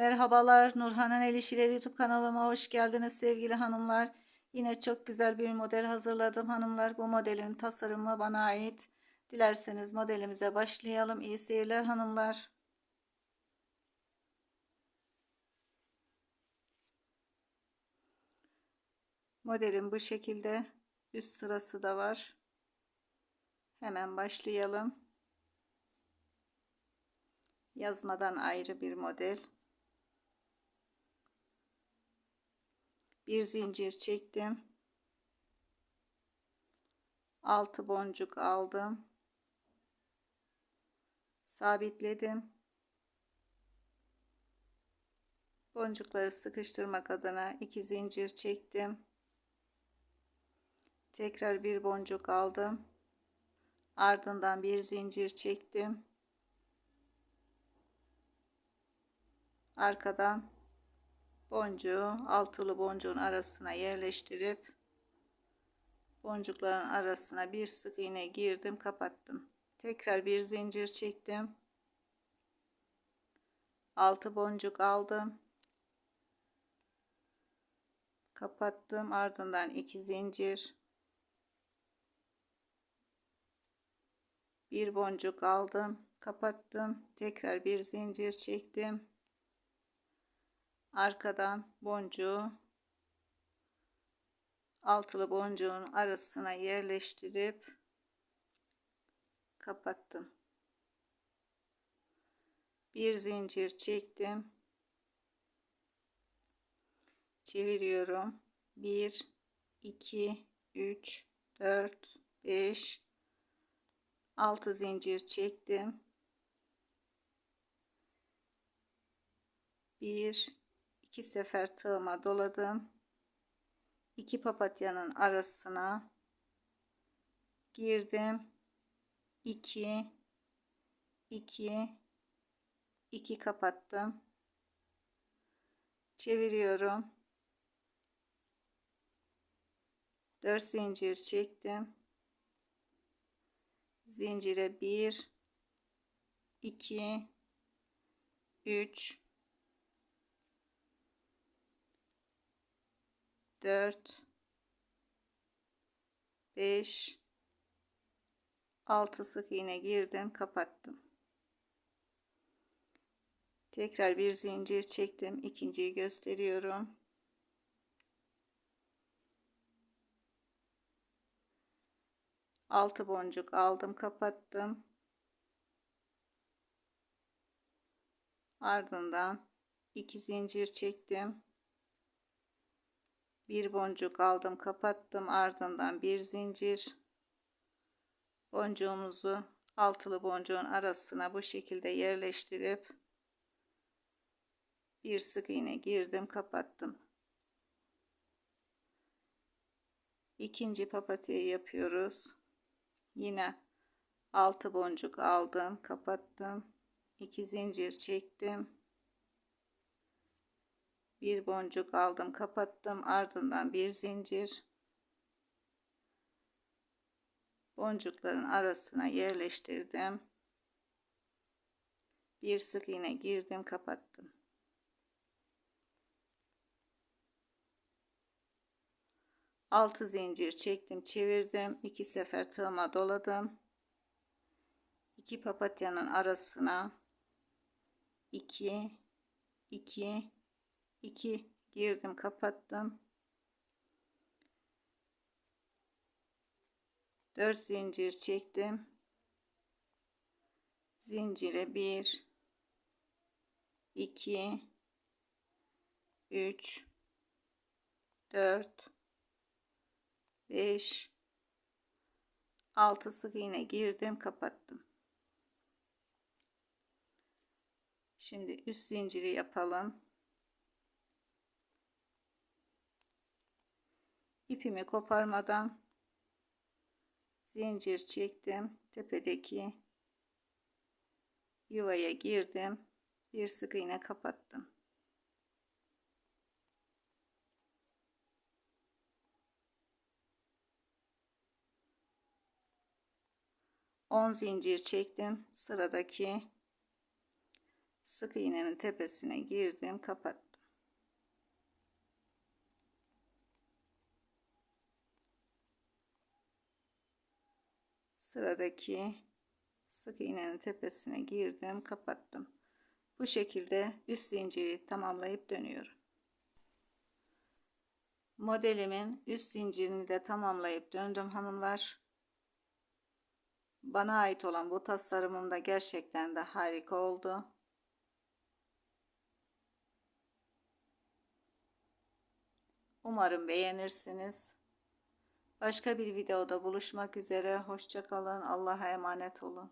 Merhabalar Nurhan'ın El İşileri YouTube kanalıma hoş geldiniz sevgili hanımlar. Yine çok güzel bir model hazırladım hanımlar. Bu modelin tasarımı bana ait. Dilerseniz modelimize başlayalım. İyi seyirler hanımlar. Modelin bu şekilde üst sırası da var. Hemen başlayalım. Yazmadan ayrı bir model. Bir zincir çektim. 6 boncuk aldım. Sabitledim. Boncukları sıkıştırmak adına iki zincir çektim. Tekrar bir boncuk aldım. Ardından bir zincir çektim. Arkadan boncuğu altılı boncuğun arasına yerleştirip boncukların arasına bir sık iğne girdim kapattım. Tekrar bir zincir çektim. 6 boncuk aldım. Kapattım ardından iki zincir. Bir boncuk aldım kapattım. Tekrar bir zincir çektim arkadan boncuğu altılı boncuğun arasına yerleştirip kapattım. Bir zincir çektim. Çeviriyorum. 1 2 3 4 5 6 zincir çektim. 1 iki sefer tığıma doladım. İki papatyanın arasına girdim. 2 2 2 kapattım. Çeviriyorum. 4 zincir çektim. Zincire 1 2 3 4 5 6 sık iğne girdim kapattım. Tekrar bir zincir çektim ikinciyi gösteriyorum. Altı boncuk aldım kapattım. Ardından iki zincir çektim bir boncuk aldım kapattım. Ardından bir zincir boncuğumuzu altılı boncuğun arasına bu şekilde yerleştirip bir sık iğne girdim kapattım. İkinci papatyayı yapıyoruz. Yine altı boncuk aldım kapattım. İki zincir çektim bir boncuk aldım kapattım. Ardından bir zincir. Boncukların arasına yerleştirdim. Bir sık iğne girdim kapattım. Altı zincir çektim çevirdim. İki sefer tığıma doladım. İki papatyanın arasına 2 2 2 girdim kapattım. 4 zincir çektim. Zincire 1 2 3 4 5 6 sık iğne girdim kapattım. Şimdi üst zinciri yapalım ipimi koparmadan zincir çektim. Tepedeki yuvaya girdim. Bir sık iğne kapattım. On zincir çektim. Sıradaki sık iğnenin tepesine girdim. Kapattım sıradaki sık iğnenin tepesine girdim kapattım. Bu şekilde üst zinciri tamamlayıp dönüyorum. Modelimin üst zincirini de tamamlayıp döndüm hanımlar. Bana ait olan bu tasarımım da gerçekten de harika oldu. Umarım beğenirsiniz. Başka bir videoda buluşmak üzere. Hoşçakalın. Allah'a emanet olun.